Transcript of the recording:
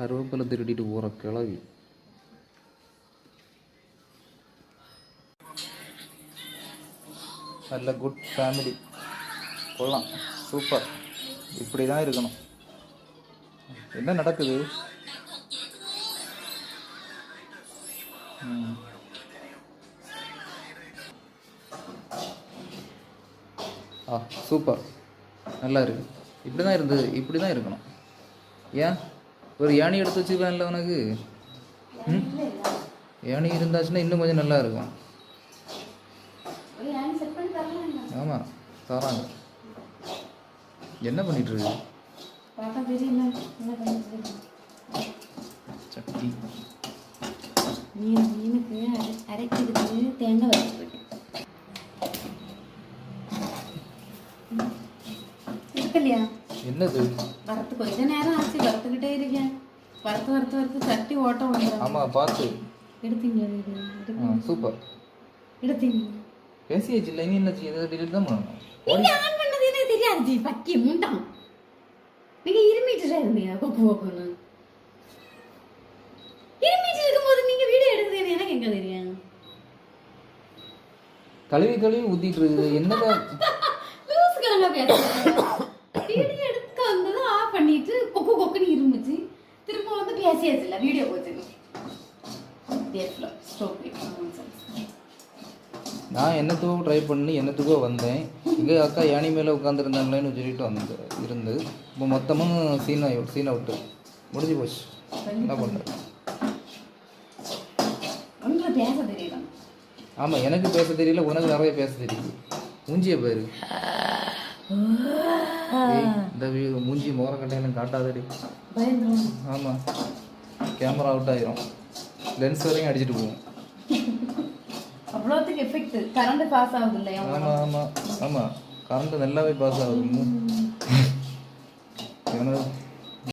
கருவேப்பிலை திருடிட்டு போகிற கிளவி நல்ல குட் ஃபேமிலி கொள்ளலாம் சூப்பர் இப்படி தான் இருக்கணும் என்ன நடக்குது ஆ சூப்பர் நல்லா இருக்கு இப்படி தான் இருந்தது இப்படி தான் இருக்கணும் ஏன் ஒரு யானி எடுத்து வச்சுக்கலாம்ல உனக்கு? ம்? யானி இருந்தாச்சுன்னா இன்னும் கொஞ்சம் நல்லா இருக்கும். ஆமாம் தராங்க. என்ன பண்ணிட்டு இருக்கு? சட்டி. மீன் மீனுக்கு அரை அரைக்கிறதுக்கு தேங்காய் வச்சுருக்கேன் இருக்கு இல்லையா? என்னது? வறுத்து கொஞ்ச நேரம் ஆச்சு வறுத்துக்கிட்டே இருக்கேன். வறுத்து வறுத்து வறுத்து தட்டி ஓட்டம் வந்துடும் ஆமாம் பார்த்து. எடுத்தீங்க சூப்பர். எடுத்தீங்க பேசியாச்சு இல்லை என்ன செய்ய? இதை delete தான் பண்ணணும். ஆன் பண்ணது எனக்கு தெரியாது. ஜி பக்கி முண்டான் நீங்க இருமிட்டு இருந்தீங்க கொக்கு கொக்குன்னு இருமிட்டு இருக்கும்போது நீங்க வீடியோ எடுக்குறது எனக்கு எங்க தெரியும்? கழுவி கழுவி ஊத்திட்டு இருக்குது. என்னதான் லூஸ் கிழங்க பேசுறேன் வீடியோ எடுக்க வந்தது ஆஃப் பண்ணிட்டு கொக்கு கொக்குன்னு இருந்துச்சு வீடியோ போச்சு ஸ்டோப் நான் என்னத்துக்கோ ட்ரை பண்ணி என்னத்துக்கோ வந்தேன் இங்கே அக்கா யானி மேலே உட்காந்துருந்தாங்களேன்னு சொல்லிட்டு வந்து இருந்து இப்போ மொத்தமும் சீன் ஆகி சீன் அவுட்டு முடிஞ்சு போச்சு என்ன தெரியல ஆமாம் எனக்கு பேச தெரியல உனக்கு நிறைய பேச தெரியுது மூஞ்சிய பேரு இந்த மூஞ்சி முகர கட்டையெல்லாம் காட்டாதடி ஆமாம் கேமரா அவுட் ஆயிரும். லென்ஸ் வரையும் அடிச்சிட்டு போகும் அவ்வளோத்துக்கு எஃபெக்ட் கரண்ட் பாஸ் ஆகுது இல்லையா? ஆமாம் ஆமாம் ஆமாம் கரண்ட் நல்லாவே பாஸ் ஆகுது. மூ- எனக்கு